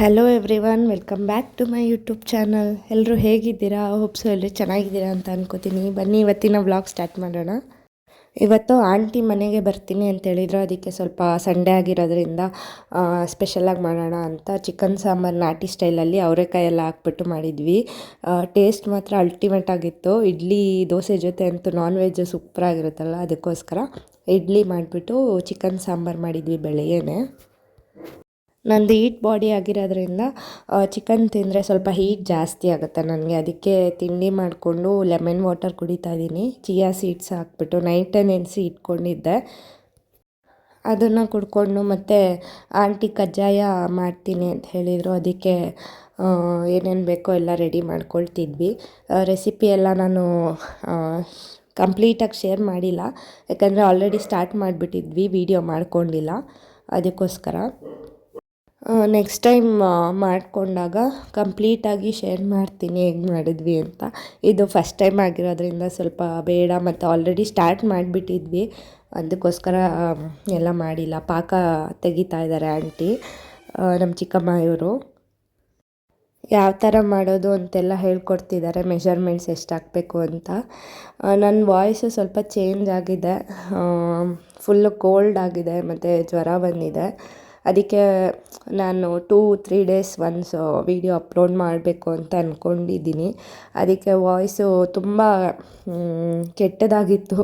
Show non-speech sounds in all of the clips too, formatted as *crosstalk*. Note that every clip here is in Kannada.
Hello everyone welcome back to my YouTube channel ಎಲ್ಲರೂ ಹೇಗಿದ್ದೀರಾ ಹೋಪ್ಸು ಎಲ್ಲರೂ ಚೆನ್ನಾಗಿದ್ದೀರಾ ಅಂತ ಅನ್ಕೋತೀನಿ. ಬನ್ನಿ, ಇವತ್ತಿನ ವ್ಲಾಗ್ ಸ್ಟಾರ್ಟ್ ಮಾಡೋಣ. ಇವತ್ತು ಆಂಟಿ ಮನೆಗೆ ಬರ್ತೀನಿ ಅಂತ ಹೇಳಿದ್ರು. ಅದಕ್ಕೆ ಸ್ವಲ್ಪ ಸಂಡೇ ಆಗಿರೋದ್ರಿಂದ ಸ್ಪೆಷಲಾಗಿ ಮಾಡೋಣ ಅಂತ ಚಿಕನ್ ಸಾಂಬಾರು ನಾಟಿ ಸ್ಟೈಲಲ್ಲಿ ಅವರೆಕಾಯಿ ಎಲ್ಲ ಹಾಕ್ಬಿಟ್ಟು ಮಾಡಿದ್ವಿ. ಟೇಸ್ಟ್ ಮಾತ್ರ ಅಲ್ಟಿಮೇಟ್ ಆಗಿತ್ತು. ಇಡ್ಲಿ, ದೋಸೆ ಜೊತೆ ಅಂತೂ ನಾನ್ ವೆಜ್ ಸೂಪರಾಗಿರುತ್ತಲ್ಲ ಅದಕ್ಕೋಸ್ಕರ ಇಡ್ಲಿ ಮಾಡಿಬಿಟ್ಟು ಚಿಕನ್ ಸಾಂಬಾರು ಮಾಡಿದ್ವಿ ಬೆಳಗ್ಗೆನೆ. ನಂದು ಹೀಟ್ ಬಾಡಿ ಆಗಿರೋದ್ರಿಂದ ಚಿಕನ್ ತಿಂದರೆ ಸ್ವಲ್ಪ ಹೀಟ್ ಜಾಸ್ತಿ ಆಗುತ್ತೆ ನನಗೆ. ಅದಕ್ಕೆ ತಿಂಡಿ ಮಾಡಿಕೊಂಡು ಲೆಮನ್ ವಾಟರ್ ಕುಡಿತಾ ಇದ್ದೀನಿ ಚಿಯಾ ಸೀಡ್ಸ್ ಹಾಕ್ಬಿಟ್ಟು ನೈಟೇ ನೆನೆಸಿ ಇಟ್ಕೊಂಡಿದ್ದೆ ಅದನ್ನು ಕುಡ್ಕೊಂಡು ಮತ್ತು ಆಂಟಿ ಕಜ್ಜಾಯ ಮಾಡ್ತೀನಿ ಅಂತ ಹೇಳಿದರು. ಅದಕ್ಕೆ ಏನೇನು ಬೇಕೋ ಎಲ್ಲ ರೆಡಿ ಮಾಡ್ಕೊಳ್ತಿದ್ವಿ. ರೆಸಿಪಿ ಎಲ್ಲ ನಾನು ಕಂಪ್ಲೀಟಾಗಿ ಶೇರ್ ಮಾಡಿಲ್ಲ. ಯಾಕಂದರೆ ಆಲ್ರೆಡಿ ಸ್ಟಾರ್ಟ್ ಮಾಡಿಬಿಟ್ಟಿದ್ವಿ ವೀಡಿಯೋ ಮಾಡ್ಕೊಂಡಿಲ್ಲ. ಅದಕ್ಕೋಸ್ಕರ. ನೆಕ್ಸ್ಟ್ ಟೈಮ್ ಮಾಡಿಕೊಂಡಾಗ ಕಂಪ್ಲೀಟಾಗಿ ಶೇರ್ ಮಾಡ್ತೀನಿ ಹೇಗೆ ಮಾಡಿದ್ವಿ ಅಂತ. ಇದು ಫಸ್ಟ್ ಟೈಮ್ ಆಗಿರೋದ್ರಿಂದ ಸ್ವಲ್ಪ ಬೇಡ, ಮತ್ತು ಆಲ್ರೆಡಿ ಸ್ಟಾರ್ಟ್ ಮಾಡಿಬಿಟ್ಟಿದ್ವಿ. ಅದಕ್ಕೋಸ್ಕರ ಎಲ್ಲ ಮಾಡಿಲ್ಲ. ಪಾಕ ತೆಗಿತಾ ಇದ್ದಾರೆ ಆಂಟಿ ನಮ್ಮ ಚಿಕ್ಕಮ್ಮ ಇವರು. ಯಾವ ಥರ ಮಾಡೋದು ಅಂತೆಲ್ಲ ಹೇಳ್ಕೊಡ್ತಿದ್ದಾರೆ. ಮೆಷರ್ಮೆಂಟ್ಸ್ ಎಷ್ಟು ಹಾಕಬೇಕು ಅಂತ. ನನ್ನ ವಾಯ್ಸು ಸ್ವಲ್ಪ ಚೇಂಜ್ ಆಗಿದೆ. ಫುಲ್ಲು ಕೋಲ್ಡ್ ಆಗಿದೆ, ಮತ್ತು ಜ್ವರ ಬಂದಿದೆ. ಅದಕ್ಕೆ ನಾನು two three days once video upload ಮಾಡಬೇಕು ಅಂತ ಅಂದ್ಕೊಂಡಿದ್ದೀನಿ ಅದಕ್ಕೆ ವಾಯ್ಸು ತುಂಬ ಕೆಟ್ಟದಾಗಿತ್ತು.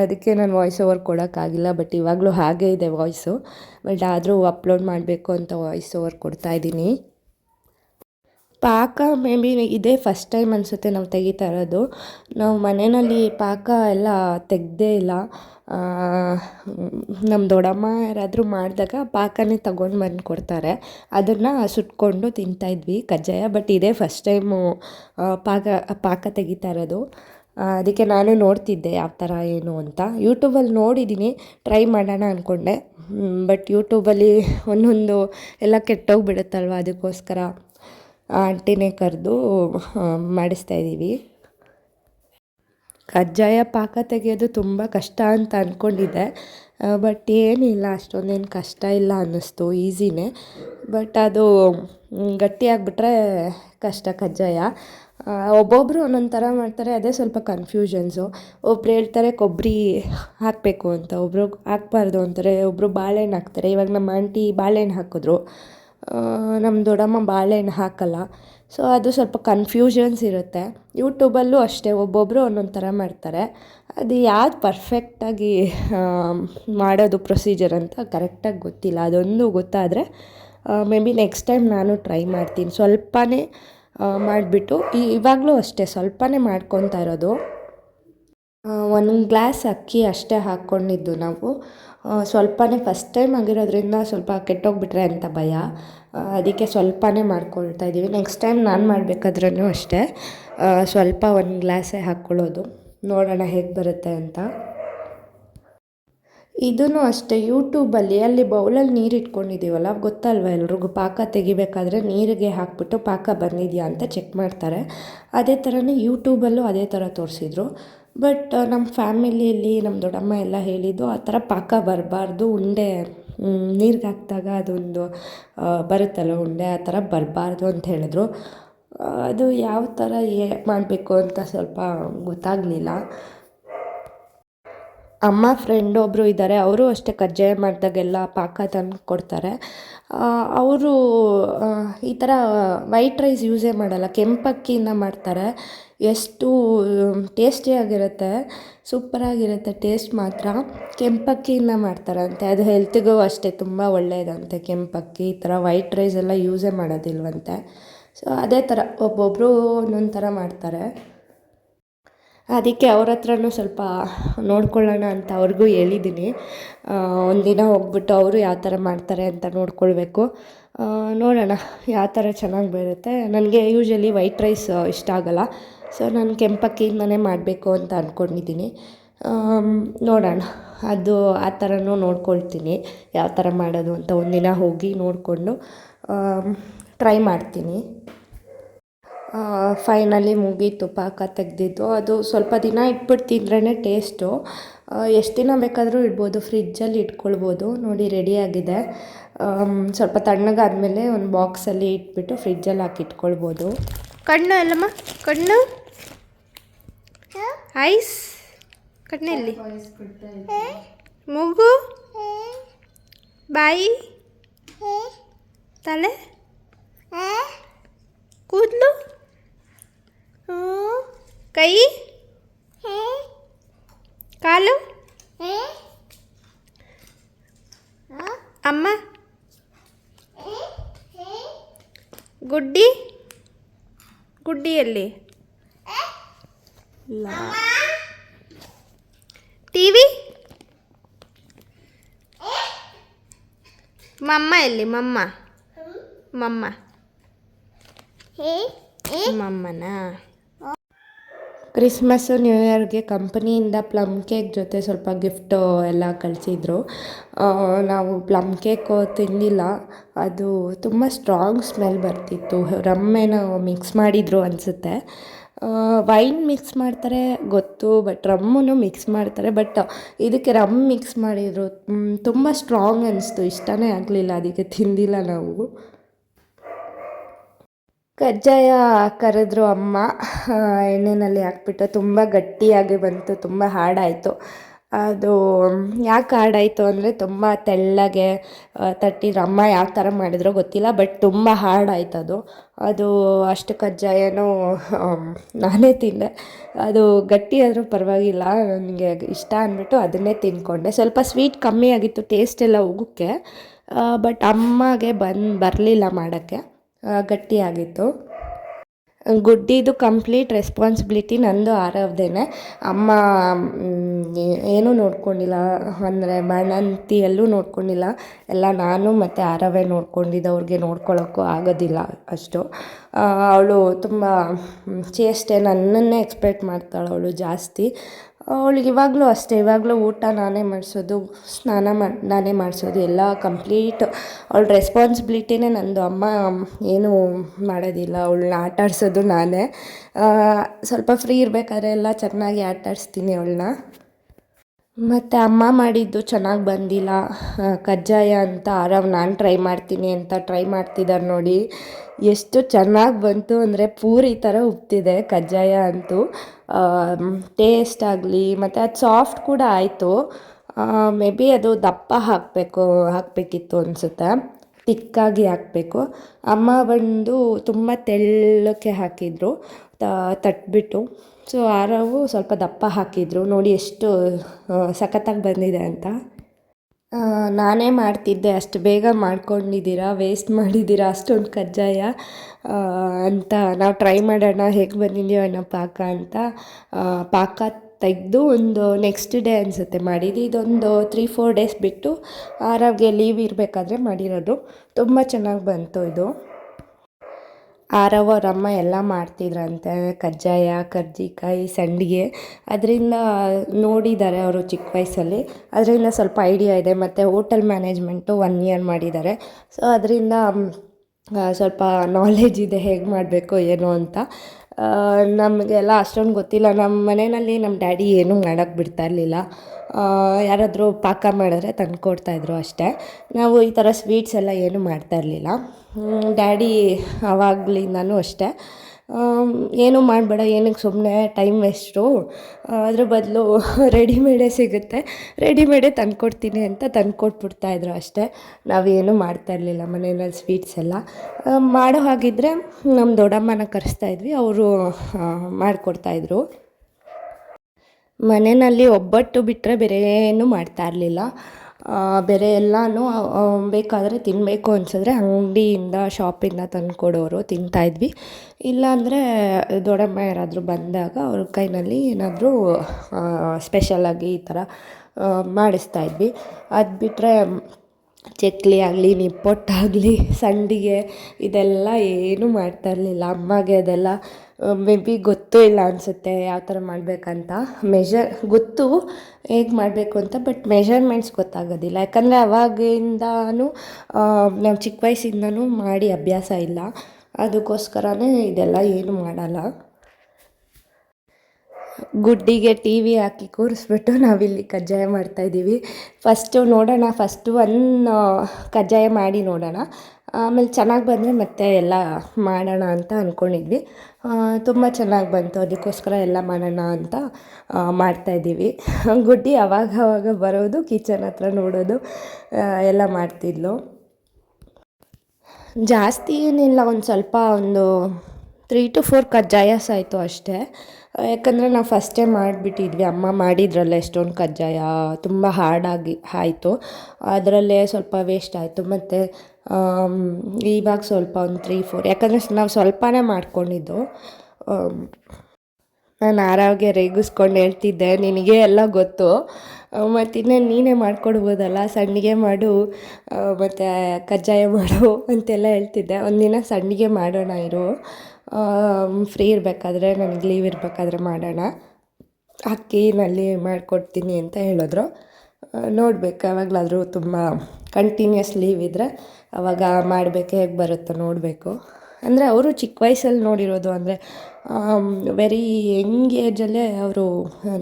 ಅದಕ್ಕೆ ನಾನು ವಾಯ್ಸ್ ಓವರ್ ಕೊಡೋಕ್ಕಾಗಿಲ್ಲ ಬಟ್ ಇವಾಗಲೂ ಹಾಗೇ ಇದೆ ವಾಯ್ಸು ಬಟ್ ಆದರೂ ಅಪ್ಲೋಡ್ ಮಾಡಬೇಕು ಅಂತ ವಾಯ್ಸ್ ಓವರ್ ಕೊಡ್ತಾಯಿದ್ದೀನಿ ಪಾಕ ಮೇ ಬಿ ಇದೇ ಫಸ್ಟ್ ಟೈಮ್ ಅನಿಸುತ್ತೆ ನಾವು ತೆಗಿತಾ ಇರೋದು. ನಾವು ಮನೆಯಲ್ಲಿ ಪಾಕ ಎಲ್ಲ ತೆಗೆದೇ ಇಲ್ಲ. ನಮ್ಮ ದೊಡ್ಡಮ್ಮ ಯಾರಾದರೂ ಮಾಡಿದಾಗ ಪಾಕನೇ ತಗೊಂಡು ಬಂದು ಕೊಡ್ತಾರೆ. ಅದನ್ನು ಸುಟ್ಕೊಂಡು ತಿಂತಾಯಿದ್ವಿ ಕಜ್ಜಾಯ ಬಟ್ ಇದೇ ಫಸ್ಟ್ ಟೈಮು ಪಾಕ ಪಾಕ ತೆಗಿತಾ ಇರೋದು. ಅದಕ್ಕೆ ನಾನು ನೋಡ್ತಿದ್ದೆ ಯಾವ ಥರ ಏನು ಅಂತ. ಯೂಟ್ಯೂಬಲ್ಲಿ ನೋಡಿದ್ದೀನಿ ಟ್ರೈ ಮಾಡೋಣ ಅಂದ್ಕೊಂಡೆ ಬಟ್ ಯೂಟ್ಯೂಬಲ್ಲಿ ಒಂದೊಂದು ಎಲ್ಲ ಕೆಟ್ಟೋಗ್ಬಿಡುತ್ತಲ್ವ ಅದಕ್ಕೋಸ್ಕರ. ಆಂಟಿನೇ ಕರೆದು ಮಾಡಿಸ್ತಾಯಿದ್ದೀವಿ ಕಜ್ಜಾಯ ಪಾಕ ತೆಗೆಯೋದು ತುಂಬ ಕಷ್ಟ ಅಂತ ಅಂದ್ಕೊಂಡಿದ್ದೆ ಬಟ್ ಏನಿಲ್ಲ, ಅಷ್ಟೊಂದೇನು ಕಷ್ಟ ಇಲ್ಲ ಅನ್ನಿಸ್ತು, ಈಸಿನೇ. ಬಟ್ ಅದು ಗಟ್ಟಿಯಾಗಿಬಿಟ್ರೆ ಕಷ್ಟ ಕಜ್ಜಾಯ. ಒಬ್ಬೊಬ್ಬರು ಒಂದೊಂದು ಥರ ಮಾಡ್ತಾರೆ, ಅದೇ ಸ್ವಲ್ಪ ಕನ್ಫ್ಯೂಷನ್ಸು ಒಬ್ರು ಹೇಳ್ತಾರೆ ಕೊಬ್ಬರಿ ಹಾಕಬೇಕು ಅಂತ ಒಬ್ಬರು ಹಾಕ್ಬಾರ್ದು ಅಂತಾರೆ ಒಬ್ಬರು ಬಾಳೆಹಣ್ಣು ಹಾಕ್ತಾರೆ. ಇವಾಗ ನಮ್ಮ ಆಂಟಿ ಬಾಳೆಹಣ್ಣು ಹಾಕಿದ್ರು. ನಮ್ಮ ದೊಡ್ಡಮ್ಮ ಬಾಳೆಹಣ್ಣು ಹಾಕಲ್ಲ. ಸೊ ಅದು ಸ್ವಲ್ಪ ಕನ್ಫ್ಯೂಷನ್ಸ್ ಇರುತ್ತೆ. ಯೂಟ್ಯೂಬಲ್ಲೂ ಅಷ್ಟೇ ಒಬ್ಬೊಬ್ಬರು ಒಂದೊಂದು ಥರ ಮಾಡ್ತಾರೆ. ಅದು ಯಾವ್ದು ಪರ್ಫೆಕ್ಟಾಗಿ ಮಾಡೋದು ಪ್ರೊಸೀಜರ್ ಅಂತ ಕರೆಕ್ಟಾಗಿ ಗೊತ್ತಿಲ್ಲ. ಅದೊಂದು ಗೊತ್ತಾದರೆ ಮೇ ಬಿ ನೆಕ್ಸ್ಟ್ ಟೈಮ್ ನಾನು ಟ್ರೈ ಮಾಡ್ತೀನಿ. ಸ್ವಲ್ಪನೇ ಮಾಡಿಬಿಟ್ಟು ಇವಾಗಲೂ ಅಷ್ಟೇ, ಸ್ವಲ್ಪನೇ ಮಾಡ್ಕೊತಾ ಇರೋದು. ಒಂದು ಗ್ಲಾಸ್ ಅಕ್ಕಿ ಅಷ್ಟೇ ಹಾಕ್ಕೊಂಡಿದ್ದು ನಾವು. ಸ್ವಲ್ಪನೇ ಫಸ್ಟ್ ಟೈಮ್ ಆಗಿರೋದ್ರಿಂದ ಸ್ವಲ್ಪ ಕೆಟ್ಟೋಗ್ಬಿಟ್ರೆ ಅಂತ ಭಯ. ಅದಕ್ಕೆ ಸ್ವಲ್ಪನೇ ಮಾಡ್ಕೊಳ್ತಾ ಇದ್ದೀವಿ. ನೆಕ್ಸ್ಟ್ ಟೈಮ್ ನಾನು ಮಾಡಬೇಕಾದ್ರೂ ಅಷ್ಟೇ. ಸ್ವಲ್ಪ ಒಂದು ಗ್ಲಾಸೇ ಹಾಕ್ಕೊಳ್ಳೋದು. ನೋಡೋಣ ಹೇಗೆ ಬರುತ್ತೆ ಅಂತ. ಇದೂ ಅಷ್ಟೇ ಯೂಟ್ಯೂಬಲ್ಲಿ ಅಲ್ಲಿ ಬೌಲಲ್ಲಿ ನೀರು ಇಟ್ಕೊಂಡಿದ್ದೀವಲ್ಲ, ಗೊತ್ತಲ್ವ ಎಲ್ರಿಗೂ? ಪಾಕ ತೆಗಿಬೇಕಾದ್ರೆ ನೀರಿಗೆ ಹಾಕ್ಬಿಟ್ಟು ಪಾಕ ಬಂದಿದೆಯಾ ಅಂತ ಚೆಕ್ ಮಾಡ್ತಾರೆ. ಅದೇ ಥರನೇ ಯೂಟ್ಯೂಬಲ್ಲೂ ಅದೇ ಥರ ತೋರಿಸಿದ್ರು. ಬಟ್ ನಮ್ಮ ಫ್ಯಾಮಿಲಿಯಲ್ಲಿ ನಮ್ಮ ದೊಡ್ಡಮ್ಮ ಎಲ್ಲ ಹೇಳಿದ್ದು ಆ ಥರ ಪಾಕ ಬರಬಾರ್ದು, ಉಂಡೆ ನೀರಿಗೆ ಹಾಕಿದಾಗ ಅದೊಂದು ಬರುತ್ತಲ್ಲ ಉಂಡೆ ಆ ಥರ ಬರಬಾರ್ದು ಅಂತ ಹೇಳಿದ್ರು. ಅದು ಯಾವ ಥರ ಏ ಮಾಡಬೇಕು ಅಂತ ಸ್ವಲ್ಪ ಗೊತ್ತಾಗಲಿಲ್ಲ. ಅಮ್ಮ ಫ್ರೆಂಡ್ ಒಬ್ಬರು ಇದ್ದಾರೆ, ಅವರು ಅಷ್ಟೇ ಕಜ್ಜಾಯ ಮಾಡಿದಾಗೆಲ್ಲ ಪಾಕ ತಂದು ಕೊಡ್ತಾರೆ. ಅವರು ಈ ಥರ ವೈಟ್ ರೈಸ್ ಯೂಸೇ ಮಾಡಲ್ಲ ಕೆಂಪಕ್ಕಿಯಿಂದ ಮಾಡ್ತಾರೆ. ಎಷ್ಟು ಟೇಸ್ಟಿಯಾಗಿರುತ್ತೆ ಸೂಪರಾಗಿರುತ್ತೆ ಟೇಸ್ಟ್ ಮಾತ್ರ. ಕೆಂಪಕ್ಕಿಯಿಂದ ಮಾಡ್ತಾರಂತೆ. ಅದು ಹೆಲ್ತಿಗೂ ಅಷ್ಟೇ, ತುಂಬ ಒಳ್ಳೆಯದಂತೆ ಕೆಂಪಕ್ಕಿ. ಈ ಥರ ವೈಟ್ ರೈಸ್ ಎಲ್ಲ ಯೂಸೇ ಮಾಡೋದಿಲ್ವಂತೆ. ಸೊ ಅದೇ ಥರ ಒಬ್ಬೊಬ್ಬರು ಒಂದೊಂದು ಥರ ಮಾಡ್ತಾರೆ. ಅದಕ್ಕೆ ಅವ್ರ ಹತ್ರನೂ ಸ್ವಲ್ಪ ನೋಡ್ಕೊಳ್ಳೋಣ ಅಂತ ಅವ್ರಿಗೂ ಹೇಳಿದ್ದೀನಿ ಒಂದಿನ ಹೋಗ್ಬಿಟ್ಟು ಅವರು ಯಾವ ಥರ ಮಾಡ್ತಾರೆ ಅಂತ ನೋಡ್ಕೊಳ್ಬೇಕು. ನೋಡೋಣ ಯಾವ ಥರ ಚೆನ್ನಾಗಿ ಬರುತ್ತೆ. ನನಗೆ ಯೂಶ್ವಲಿ ವೈಟ್ ರೈಸ್ ಇಷ್ಟ ಆಗೋಲ್ಲ. ಸೊ ನಾನು ಕೆಂಪಕ್ಕಿಯಿಂದನೇ ಮಾಡಬೇಕು ಅಂತ ಅಂದ್ಕೊಂಡಿದ್ದೀನಿ ನೋಡೋಣ. ಅದು ಆ ಥರನೂ ನೋಡ್ಕೊಳ್ತೀನಿ. ಯಾವ ಥರ ಮಾಡೋದು ಅಂತ ಒಂದಿನ ಹೋಗಿ ನೋಡಿಕೊಂಡು ಟ್ರೈ ಮಾಡ್ತೀನಿ. ಫೈನಲಿ ಮುಗೀತು ಪಾಕ ತೆಗೆದಿದ್ದು. ಅದು ಸ್ವಲ್ಪ ದಿನ ಇಟ್ಬಿಟ್ಟು ತಿಂದ್ರೇ ಟೇಸ್ಟು ಎಷ್ಟು ದಿನ ಬೇಕಾದರೂ ಇಡ್ಬೋದು ಫ್ರಿಜ್ಜಲ್ಲಿ ಇಟ್ಕೊಳ್ಬೋದು. ನೋಡಿ ರೆಡಿಯಾಗಿದೆ ಸ್ವಲ್ಪ ತಣ್ಣಗಾದಮೇಲೆ ಒಂದು ಬಾಕ್ಸಲ್ಲಿ ಇಟ್ಬಿಟ್ಟು ಫ್ರಿಜ್ಜಲ್ಲಿ ಹಾಕಿ ಇಟ್ಕೊಳ್ಬೋದು. ಕಣ್ಣು ಎಲ್ಲಮ್ಮ ಕಣ್ಣು. ಐಸ್ ಕಣ್ಣೆಲ್ಲಿ ಮೂಗು ಬಾಯಿ ತಲೆ ಕೂದಲು ಕೈ ಕಾಲು ಅಮ್ಮ ಗುಡ್ಡಿ ಗುಡ್ಡಿಯಲ್ಲಿ ಟಿ ವಿ ಮಮ್ಮ ಎಲ್ಲಿ? ಮಮ್ಮ. ಮಮ್ಮ. ಮಮ್ಮನಾ? ಕ್ರಿಸ್ಮಸ್ಸು ನ್ಯೂ ಇಯರ್ಗೆ ಕಂಪನಿಯಿಂದ ಪ್ಲಮ್ ಕೇಕ್ ಜೊತೆ ಸ್ವಲ್ಪ ಗಿಫ್ಟು ಎಲ್ಲ ಕಳಿಸಿದ್ರು. ನಾವು ಪ್ಲಮ್ ಕೇಕ್ ತಿಂದಿಲ್ಲ. ಅದು ತುಂಬ ಸ್ಟ್ರಾಂಗ್ ಸ್ಮೆಲ್ ಬರ್ತಿತ್ತು. ರಮ್ಮೇನೋ ಮಿಕ್ಸ್ ಮಾಡಿದರು ಅನಿಸುತ್ತೆ. ವೈನ್ ಮಿಕ್ಸ್ ಮಾಡ್ತಾರೆ, ಗೊತ್ತು ಬಟ್ ರಮ್ಮನ್ನು ಮಿಕ್ಸ್ ಮಾಡ್ತಾರೆ ಬಟ್ ಇದಕ್ಕೆ ರಮ್ ಮಿಕ್ಸ್ ಮಾಡಿದರು ತುಂಬ ಸ್ಟ್ರಾಂಗ್ ಅನಿಸ್ತು. ಇಷ್ಟನೇ ಆಗಲಿಲ್ಲ ಅದಕ್ಕೆ ತಿಂದಿಲ್ಲ ನಾವು. ಕಜ್ಜಾಯ ಕರೆದ್ರು ಅಮ್ಮ. ಎಣ್ಣೆಯಲ್ಲಿ ಹಾಕ್ಬಿಟ್ಟು ತುಂಬ ಗಟ್ಟಿಯಾಗಿ ಬಂತು, ತುಂಬ ಹಾಡಾಯಿತು ಅದು, ಯಾಕೆ ಹಾಡಾಯಿತು ಅಂದರೆ ತುಂಬ ತೆಳ್ಳಗೆ ತಟ್ಟಿದ್ರು ಅಮ್ಮ ಯಾವ ಥರ ಮಾಡಿದ್ರೋ ಗೊತ್ತಿಲ್ಲ ಬಟ್ ತುಂಬ ಹಾಡಾಯ್ತು ಅದು. ಅದು ಅಷ್ಟು ಕಜ್ಜಾಯನೂ ನಾನೇ ತಿಂದೆ. ಅದು ಗಟ್ಟಿ ಆದರೂ ಪರವಾಗಿಲ್ಲ, ನನಗೆ ಇಷ್ಟ ಅಂದ್ಬಿಟ್ಟು ಅದನ್ನೇ ತಿಂದ್ಕೊಂಡೆ ಸ್ವಲ್ಪ ಸ್ವೀಟ್ ಕಮ್ಮಿ ಆಗಿತ್ತು ಟೇಸ್ಟ್ ಎಲ್ಲ ಉಗುಕ್ಕೆ. ಬಟ್ ಅಮ್ಮಗೆ ಬಂದು ಬರಲಿಲ್ಲ ಮಾಡೋಕ್ಕೆ. ಗಟ್ಟಿಯಾಗಿತ್ತು ಗುಡ್ಡಿದು ಕಂಪ್ಲೀಟ್ ರೆಸ್ಪಾನ್ಸಿಬಿಲಿಟಿ ನಂದು ಆರವ್ದೇನೆ. ಅಮ್ಮ ಏನು ನೋಡ್ಕೊಂಡಿಲ್ಲ. ಅಂದರೆ ಬಾಣಂತಿಯಲ್ಲೂ ನೋಡ್ಕೊಂಡಿಲ್ಲ. ಎಲ್ಲ ನಾನು ಮತ್ತು ಆರವೇ ನೋಡ್ಕೊಂಡಿದ್ದು ಅವ್ರಿಗೆ ನೋಡ್ಕೊಳ್ಳೋಕ್ಕೂ ಆಗೋದಿಲ್ಲ ಅಷ್ಟು. ಅವಳು ತುಂಬ ಚೇಷ್ಟೆ ನನ್ನನ್ನೇ ಎಕ್ಸ್ಪೆಕ್ಟ್ ಮಾಡ್ತಾಳೆ ಅವಳು ಜಾಸ್ತಿ. ಅವಳಿಗೆ ಇವಾಗಲೂ ಅಷ್ಟೇ, ಇವಾಗಲೂ ಊಟ ನಾನೇ ಮಾಡಿಸೋದು, ಸ್ನಾನ ಮಾಡಿ ನಾನೇ ಮಾಡಿಸೋದು, ಎಲ್ಲ ಕಂಪ್ಲೀಟ್ ಅವಳ ರೆಸ್ಪಾನ್ಸಿಬಿಲಿಟಿನೇ ನಂದು. ಅಮ್ಮ ಏನೂ ಮಾಡೋದಿಲ್ಲ, ಅವಳನ್ನ ಆಟ ಆಡಿಸೋದು ನಾನೇ. ಸ್ವಲ್ಪ ಫ್ರೀ ಇರಬೇಕಾದ್ರೆ ಎಲ್ಲ ಚೆನ್ನಾಗಿ ಆಟ ಆಡಿಸ್ತೀನಿ ಅವಳನ್ನ. ಮತ್ತು ಅಮ್ಮ ಮಾಡಿದ್ದು ಚೆನ್ನಾಗಿ ಬಂದಿಲ್ಲ. ಕಜ್ಜಾಯ ಅಂತ ಆರಾಮ್ ನಾನು ಟ್ರೈ ಮಾಡ್ತೀನಿ ಅಂತ ಟ್ರೈ ಮಾಡ್ತಿದ್ದಾರೆ ನೋಡಿ. ಎಷ್ಟು ಚೆನ್ನಾಗಿ ಬಂತು ಅಂದರೆ ಪೂರಿ ಥರ ಉಬ್ತಿದೆ ಕಜ್ಜಾಯ ಅಂತೂ. ಟೇಸ್ಟ್ ಆಗಲಿ, ಮತ್ತು ಅದು ಸಾಫ್ಟ್ ಕೂಡ ಆಯಿತು. ಮೇ ಬಿ ಅದು ದಪ್ಪ ಹಾಕಬೇಕು, ಹಾಕಬೇಕಿತ್ತು ಅನಿಸುತ್ತೆ. ತಿಕ್ಕಾಗಿ ಹಾಕಬೇಕು. ಅಮ್ಮ ಬಂದು ತುಂಬ ತೆಳ್ಳಕ್ಕೆ ಹಾಕಿದರು. ತಟ್ಬಿಟ್ಟು. ಸೊ ಆರವು ಸ್ವಲ್ಪ ದಪ್ಪ ಹಾಕಿದರು. ನೋಡಿ ಎಷ್ಟು ಸಖತ್ತಾಗಿ ಬಂದಿದೆ ಅಂತ. ನಾನೇ ಮಾಡ್ತಿದ್ದೆ. ಅಷ್ಟು ಬೇಗ ಮಾಡ್ಕೊಂಡಿದ್ದೀರಾ? ವೇಸ್ಟ್ ಮಾಡಿದ್ದೀರಾ? ಅಷ್ಟೊಂದು ಕಜ್ಜಾಯ? ಅಂತ. ನಾವು ಟ್ರೈ ಮಾಡೋಣ. ಹೇಗೆ ಬಂದಿದೆಯೋ ಅನ್ನೋ ಪಾಕ ಅಂತ. ಪಾಕ ತೆಗೆದು ಒಂದು ನೆಕ್ಸ್ಟ್ ಡೇ ಅನಿಸುತ್ತೆ ಮಾಡಿದ್ದು. ಇದೊಂದು ತ್ರೀ ಫೋರ್ ಡೇಸ್ ಬಿಟ್ಟು ಆರಾಗೆ ಲೀವ್ ಇರಬೇಕಾದ್ರೆ ಮಾಡಿರೋದು. ತುಂಬ ಚೆನ್ನಾಗಿ ಬಂತು ಇದು. ಆರವ ಅವರಮ್ಮ ಎಲ್ಲ ಮಾಡ್ತಿದ್ರಂತೆ. ಕಜ್ಜಾಯ, ಕರ್ಜಿಕಾಯಿ, ಸಂಡಿಗೆ. ಅದರಿಂದ ನೋಡಿದ್ದಾರೆ ಅವರು ಚಿಕ್ಕ ವಯಸ್ಸಲ್ಲಿ. ಅದರಿಂದ ಸ್ವಲ್ಪ ಐಡಿಯಾ ಇದೆ. ಮತ್ತು ಹೋಟೆಲ್ ಮ್ಯಾನೇಜ್ಮೆಂಟು ಒನ್ ಇಯರ್ ಮಾಡಿದ್ದಾರೆ. ಸೊ ಅದರಿಂದ ಸ್ವಲ್ಪ ನಾಲೆಜ್ ಇದೆ. ಹೇಗೆ ಮಾಡಬೇಕು, ಏನು ಅಂತ. ನಮಗೆಲ್ಲ ಅಷ್ಟೊಂದು ಗೊತ್ತಿಲ್ಲ. ನಮ್ಮ ಮನೆಯಲ್ಲಿ ನಮ್ಮ ಡ್ಯಾಡಿ ಏನೂ ಮಾಡೋಕ್ಕೆ ಬಿಡ್ತಾ ಇರಲಿಲ್ಲ. ಯಾರಾದರೂ ಪಾಕ ಮಾಡಿದ್ರೆ ತಂದು ಕೊಡ್ತಾಯಿದ್ರು ಅಷ್ಟೇ. ನಾವು ಈ ಥರ ಸ್ವೀಟ್ಸ್ ಎಲ್ಲ ಏನೂ ಮಾಡ್ತಾ ಇರಲಿಲ್ಲ. ಡ್ಯಾಡಿ ಆವಾಗಲಿಂದನೂ ಅಷ್ಟೇ. ಏನೂ ಮಾಡಬೇಡ, ಏನಕ್ಕೆ ಸುಮ್ಮನೆ ಟೈಮ್ ವೇಸ್ಟು ಅದ್ರ ಬದಲು ರೆಡಿಮೇಡೇ *laughs* ಸಿಗುತ್ತೆ. ರೆಡಿಮೇಡೇ ತಂದ್ಕೊಡ್ತೀನಿ ಅಂತ ತಂದ್ಕೊಟ್ಬಿಡ್ತಾಯಿದ್ರು ಅಷ್ಟೇ. ನಾವೇನು ಮಾಡ್ತಾ ಇರಲಿಲ್ಲ ಮನೆಯಲ್ಲಿ ಸ್ವೀಟ್ಸ್ ಎಲ್ಲ. ಮಾಡೋ ಹಾಗಿದ್ರೆ ನಮ್ಮ ದೊಡ್ಡಮ್ಮನ ಕರೆಸ್ತಾ ಇದ್ವಿ. ಅವರು ಮಾಡಿಕೊಡ್ತಾಯಿದ್ರು ಮನೆಯಲ್ಲಿ ಒಬ್ಬಟ್ಟು ಬಿಟ್ಟರೆ ಬೇರೆ ಏನೂ ಮಾಡ್ತಾ ಇರಲಿಲ್ಲ. ಬೇರೆ ಎಲ್ಲನೂ ಬೇಕಾದರೆ ತಿನ್ನಬೇಕು ಅನಿಸಿದ್ರೆ ಅಂಗಡಿಯಿಂದ, ಶಾಪಿಂದ ತಂದುಕೊಡೋರು ತಿಂತಾಯಿದ್ವಿ ಇಲ್ಲಾಂದರೆ ದೊಡ್ಡಮ್ಮ ಯಾರಾದರೂ ಬಂದಾಗ ಅವ್ರ ಕೈನಲ್ಲಿ ಏನಾದರೂ ಸ್ಪೆಷಲಾಗಿ ಈ ಥರ ಮಾಡಿಸ್ತಾಯಿದ್ವಿ ಅದು ಬಿಟ್ಟರೆ ಚಕ್ಲಿ ಆಗಲಿ, ನಿಪ್ಪೊಟ್ಟಾಗಲಿ, ಸಂಡಿಗೆ, ಇದೆಲ್ಲ ಏನೂ ಮಾಡ್ತಾ ಇರಲಿಲ್ಲ. ಅಮ್ಮಗೆ ಅದೆಲ್ಲ ಮೇ ಬಿ ಗೊತ್ತೂ ಇಲ್ಲ ಅನಿಸುತ್ತೆ ಯಾವ ಥರ ಮಾಡಬೇಕಂತ. ಮೆಷರ್ ಗೊತ್ತು ಹೇಗೆ ಮಾಡಬೇಕು ಅಂತ ಬಟ್ ಮೆಷರ್ಮೆಂಟ್ಸ್ ಗೊತ್ತಾಗೋದಿಲ್ಲ. ಯಾಕಂದರೆ ಅವಾಗಿಂದನೂ ನಾವು ಚಿಕ್ಕ ವಯಸ್ಸಿಂದನೂ ಮಾಡಿ ಅಭ್ಯಾಸ ಇಲ್ಲ. ಅದಕ್ಕೋಸ್ಕರನೇ ಇದೆಲ್ಲ ಏನು ಮಾಡಲ್ಲ. ಗುಡ್ಡಿಗೆ ಟಿ ವಿ ಹಾಕಿ ಕೂರಿಸ್ಬಿಟ್ಟು ನಾವಿಲ್ಲಿ ಕಜ್ಜಾಯ ಮಾಡ್ತಾಯಿದ್ದೀವಿ ಫಸ್ಟು ನೋಡೋಣ ಫಸ್ಟು ಒನ್ ಕಜ್ಜಾಯ ಮಾಡಿ ನೋಡೋಣ. ಆಮೇಲೆ ಚೆನ್ನಾಗಿ ಬಂದರೆ ಮತ್ತೆ ಎಲ್ಲ ಮಾಡೋಣ ಅಂತ ಅಂದ್ಕೊಂಡಿದ್ವಿ ತುಂಬ ಚೆನ್ನಾಗಿ ಬಂತು. ಅದಕ್ಕೋಸ್ಕರ ಎಲ್ಲ ಮಾಡೋಣ ಅಂತ ಮಾಡ್ತಾಯಿದ್ದೀವಿ ಗುಡ್ಡಿ ಅವಾಗವಾಗ ಅವಾಗ ಬರೋದು, ಕಿಚನ್ ಹತ್ರ ನೋಡೋದು ಎಲ್ಲ ಮಾಡ್ತಿದ್ಲು. ಜಾಸ್ತಿ ಏನಿಲ್ಲ, ಒಂದು ಸ್ವಲ್ಪ ಒಂದು ತ್ರೀ ಟು ಫೋರ್ ಕಜ್ಜಾಯ ಆಯಿತು ಅಷ್ಟೇ. ಯಾಕಂದರೆ ನಾವು ಫಸ್ಟ್ ಮಾಡಿಬಿಟ್ಟಿದ್ವಿ. ಅಮ್ಮ ಮಾಡಿದ್ರಲ್ಲ ಎಷ್ಟೊಂದು ಕಜ್ಜಾಯ, ತುಂಬ ಹಾರ್ಡಾಗಿ ಆಯಿತು. ಅದರಲ್ಲೇ ಸ್ವಲ್ಪ ವೇಸ್ಟ್ ಆಯಿತು. ಮತ್ತು ಇವಾಗ ಸ್ವಲ್ಪ ಒಂದು ತ್ರೀ ಫೋರ್ ಯಾಕಂದರೆ ನಾವು ಸ್ವಲ್ಪನೇ ಮಾಡ್ಕೊಂಡಿದ್ದು. ನಾನು ಆರೋಗ್ಯ ರೇಗಿಸ್ಕೊಂಡು ಹೇಳ್ತಿದ್ದೆ, ನಿನಗೆ ಎಲ್ಲ ಗೊತ್ತು. ಮತ್ತು ಇನ್ನೇನು ನೀನೇ ಮಾಡ್ಕೊಡ್ಬೋದಲ್ಲ, ಸಣ್ಣಗೆ ಮಾಡು ಮತ್ತು ಕಜ್ಜಾಯ ಮಾಡು *laughs* ಅಂತೆಲ್ಲ ಹೇಳ್ತಿದ್ದೆ. ಒಂದಿನ ಸಣ್ಣಗೆ ಮಾಡೋಣ ಇರು. ಫ್ರೀ ಇರಬೇಕಾದ್ರೆ ನನಗೆ ಲೀವ್ ಇರಬೇಕಾದ್ರೆ ಮಾಡೋಣ. ಅಕ್ಕಿನಲ್ಲಿ ಮಾಡಿಕೊಡ್ತೀನಿ ಅಂತ ಹೇಳಿದ್ರು. ನೋಡ್ಬೇಕು. ಯಾವಾಗಲಾದರೂ ತುಂಬ ಕಂಟಿನ್ಯೂಸ್ ಲೀವ್ ಇದ್ದರೆ ಅವಾಗ ಮಾಡಬೇಕು, ಹೇಗೆ ಬರುತ್ತೋ ನೋಡಬೇಕು. ಅಂದರೆ ಅವರು ಚಿಕ್ಕ ವಯಸ್ಸಲ್ಲಿ ನೋಡಿರೋದು ಅಂದರೆ ವೆರಿ ಯಂಗ್ ಏಜಲ್ಲೇ ಅವರು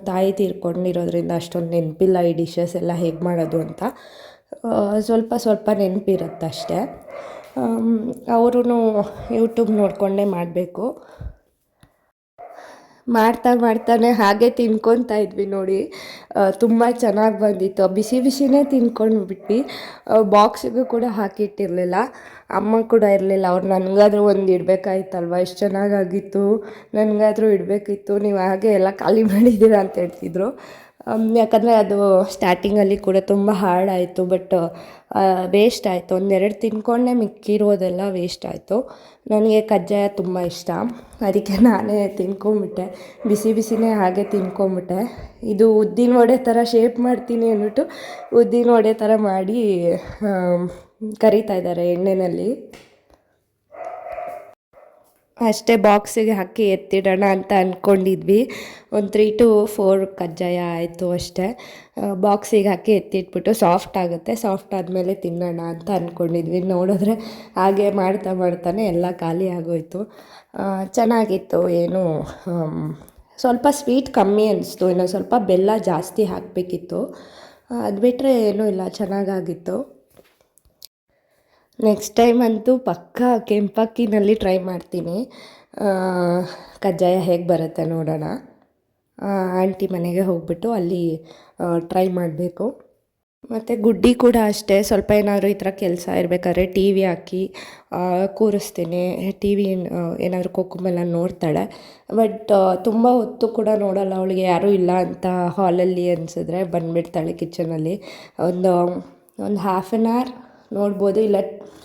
ತಾಯಿ ತೀರ್ಕೊಂಡಿರೋದ್ರಿಂದ ಅಷ್ಟೊಂದು ನೆನಪಿಲ್ಲ ಈ ಡಿಶಸ್ ಎಲ್ಲ ಹೇಗೆ ಮಾಡೋದು ಅಂತ. ಸ್ವಲ್ಪ ಸ್ವಲ್ಪ ನೆನಪಿರುತ್ತೆ ಅಷ್ಟೇ ಅವರು ಯೂಟ್ಯೂಬ್ ನೋಡಿಕೊಂಡೇ ಮಾಡಬೇಕು. ಮಾಡ್ತಾ ಮಾಡ್ತಾನೆ ಹಾಗೆ ತಿನ್ಕೊತಾ ಇದ್ವಿ ನೋಡಿ. ತುಂಬ ಚೆನ್ನಾಗಿ ಬಂದಿತ್ತು. ಬಿಸಿ ಬಿಸಿನೇ ತಿನ್ಕೊಂಡು ಬಿಟ್ವಿ ಬಾಕ್ಸಿಗೂ ಕೂಡ ಹಾಕಿಟ್ಟಿರಲಿಲ್ಲ. ಅಮ್ಮ ಕೂಡ ಇರಲಿಲ್ಲ. ಅವ್ರು ನನಗಾದ್ರೂ ಒಂದು ಇಡಬೇಕಾಯ್ತಲ್ವ? ಎಷ್ಟು ಚೆನ್ನಾಗಾಗಿತ್ತು. ನನಗಾದ್ರೂ ಇಡಬೇಕಿತ್ತು. ನೀವು ಹಾಗೆ ಎಲ್ಲ ಖಾಲಿ ಮಾಡಿದ್ದೀರಾ ಅಂತ ಹೇಳ್ತಿದ್ರು. ಯಾಕಂದರೆ ಅದು ಸ್ಟಾರ್ಟಿಂಗಲ್ಲಿ ಕೂಡ ತುಂಬ ಹಾರ್ಡ್ ಆಯಿತು ಬಟ್ ವೇಸ್ಟ್ ಆಯಿತು. ಒಂದೆರಡು ತಿನ್ಕೊಂಡೆ ಮಿಕ್ಕಿರೋದೆಲ್ಲ ವೇಸ್ಟ್ ಆಯಿತು. ನನಗೆ ಕಜ್ಜಾಯ ತುಂಬ ಇಷ್ಟ. ಅದಕ್ಕೆ ನಾನೇ ತಿನ್ಕೊಂಬಿಟ್ಟೆ. ಬಿಸಿ ಬಿಸಿನೇ ಹಾಗೆ ತಿನ್ಕೊಂಬಿಟ್ಟೆ. ಇದು ಉದ್ದಿನ ವಡೆ ಥರ ಶೇಪ್ ಮಾಡ್ತೀನಿ ಅಂದ್ಬಿಟ್ಟು ಉದ್ದಿನ ವಡೆ ಥರ ಮಾಡಿ ಕರಿತಾ ಇದ್ದಾರೆ ಎಣ್ಣೆಯಲ್ಲಿ ಅಷ್ಟೇ ಬಾಕ್ಸಿಗೆ ಹಾಕಿ ಎತ್ತಿಡೋಣ ಅಂತ ಅಂದ್ಕೊಂಡಿದ್ವಿ ಒಂದು ತ್ರೀ ಟು ಫೋರ್ ಕಜ್ಜಾಯ ಆಯಿತು ಅಷ್ಟೇ. ಬಾಕ್ಸಿಗೆ ಹಾಕಿ ಎತ್ತಿಟ್ಬಿಟ್ಟು ಸಾಫ್ಟ್ ಆಗುತ್ತೆ. ಸಾಫ್ಟ್ ಆದಮೇಲೆ ತಿನ್ನೋಣ ಅಂತ ಅಂದ್ಕೊಂಡಿದ್ವಿ ನೋಡಿದ್ರೆ ಹಾಗೆ ಮಾಡ್ತಾ ಮಾಡ್ತಾನೆ ಎಲ್ಲ ಖಾಲಿ ಆಗೋಯ್ತು. ಚೆನ್ನಾಗಿತ್ತು. ಏನು ಸ್ವಲ್ಪ ಸ್ವೀಟ್ ಕಮ್ಮಿ ಅನಿಸ್ತು. ಇನ್ನೊಂದು ಸ್ವಲ್ಪ ಬೆಲ್ಲ ಜಾಸ್ತಿ ಹಾಕಬೇಕಿತ್ತು. ಅದು ಬಿಟ್ಟರೆ ಏನೂ ಇಲ್ಲ. ಚೆನ್ನಾಗಾಗಿತ್ತು. ನೆಕ್ಸ್ಟ್ ಟೈಮ್ ಅಂತೂ ಪಕ್ಕಾ ಕೆಂಪಕ್ಕಿನಲ್ಲಿ ಟ್ರೈ ಮಾಡ್ತೀನಿ. ಕಜ್ಜಾಯ ಹೇಗೆ ಬರುತ್ತೆ ನೋಡೋಣ. ಆಂಟಿ ಮನೆಗೆ ಹೋಗ್ಬಿಟ್ಟು ಅಲ್ಲಿ ಟ್ರೈ ಮಾಡಬೇಕು. ಮತ್ತು ಗುಡ್ಡಿ ಕೂಡ ಅಷ್ಟೇ, ಸ್ವಲ್ಪ ಏನಾದರೂ ಈ ಥರ ಕೆಲಸ ಇರಬೇಕಾದ್ರೆ ಟಿ ವಿ ಹಾಕಿ ಕೂರಿಸ್ತೀನಿ. ಟಿ ವಿ ಏನಾದರೂ ಕೊಕ್ಕುಂಬೆಲ್ಲ ನೋಡ್ತಾಳೆ. ಬಟ್ ತುಂಬ ಹೊತ್ತು ಕೂಡ ನೋಡಲ್ಲ ಅವಳಿಗೆ, ಯಾರೂ ಇಲ್ಲ ಅಂತ ಹಾಲಲ್ಲಿ ಅನಿಸಿದ್ರೆ ಬಂದುಬಿಡ್ತಾಳೆ ಕಿಚನಲ್ಲಿ ಒಂದು ಒಂದು ಹಾಫ್ ಆನ್ ಅವರ್ ನೋಡ್ಬೋದು. ಇಲ್ಲ